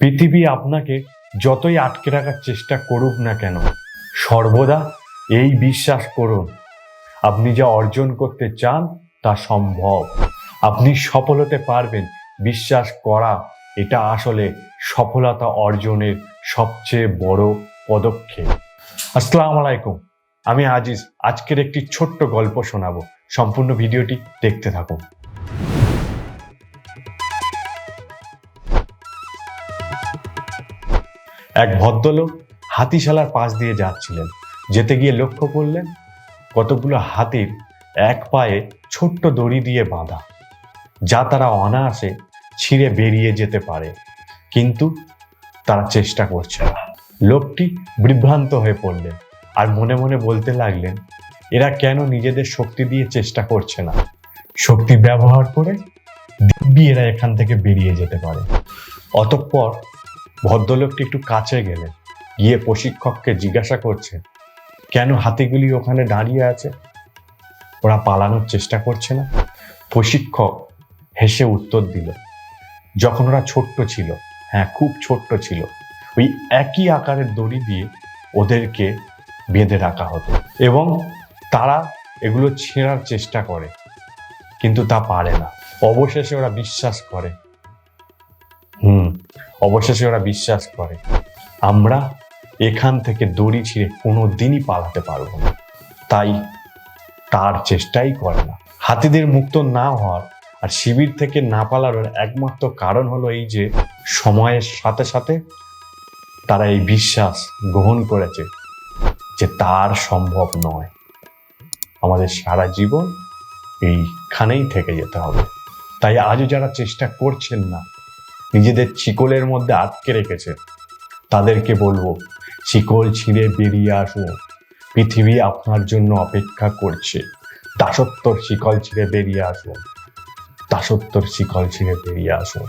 পৃথিবী আপনাকে যতই আটকে রাখার চেষ্টা করুক না কেন, সর্বদা এই বিশ্বাস করুন, আপনি যা অর্জন করতে চান তা সম্ভব। আপনি সফল হতে পারবেন, বিশ্বাস করা এটা আসলে সফলতা অর্জনের সবচেয়ে বড় পদক্ষেপ। আসসালাম আলাইকুম, আমি আজিজ, আজকের একটি ছোট্ট গল্প শোনাবো। সম্পূর্ণ ভিডিওটি দেখতে থাকুন। এক ভদ্রলোক হাতিশালার পাশ দিয়ে যাচ্ছিলেন। যেতে গিয়ে লক্ষ্য করলেন কতগুলো হাতির এক পায়ে ছোট্ট দড়ি দিয়ে বাঁধা, যা তারা অনায়াসে ছিঁড়ে বেরিয়ে যেতে পারে। কিন্তু তারা চেষ্টা করছে না। লোকটি বিভ্রান্ত হয়ে পড়লেন আর মনে মনে বলতে লাগলেন, এরা কেন নিজেদের শক্তি দিয়ে চেষ্টা করছে না? শক্তি ব্যবহার করে দিব্যি এরা এখান থেকে বেরিয়ে যেতে পারে। অতঃপর ভদ্রলোকটি একটু কাছে গেলেন। গিয়ে প্রশিক্ষককে জিজ্ঞাসা করছে, কেন হাতিগুলি ওখানে দাঁড়িয়ে আছে? ওরা পালানোর চেষ্টা করছে না? প্রশিক্ষক হেসে উত্তর দিল, যখন ওরা ছোট্ট ছিল হ্যাঁ খুব ছোট্ট ছিল, ওই একই আকারের দড়ি দিয়ে ওদেরকে বেঁধে রাখা হতো এবং তারা এগুলো ছেঁড়ার চেষ্টা করে, কিন্তু তা পারে না। অবশেষে ওরা বিশ্বাস করে অবশেষে ওরা বিশ্বাস করে, আমরা এখান থেকে দড়ি ছিঁড়ে কোনো দিনই পালাতে পারব না। তাই তার চেষ্টাই করে না। হাতিদের মুক্ত না হওয়ার আর শিবির থেকে না পালার একমাত্র কারণ হলো এই যে সময়ের সাথে সাথে তারা এই বিশ্বাস গ্রহণ করেছে যে তার সম্ভব নয়। আমাদের সারা জীবন এইখানেই থেকে যেতে হবে। তাই আজও যারা চেষ্টা করছেন না নিজেদের চিকলের মধ্যে আটকে রেখেছে। তাদেরকে বলব, শিকল ছিঁড়ে বেরিয়ে আসুন পৃথিবী আপনার জন্য অপেক্ষা করছে। দাসত্বর শিকল ছিঁড়ে বেরিয়ে আসুন। দাসত্বর শিকল ছিঁড়ে বেরিয়ে আসুন।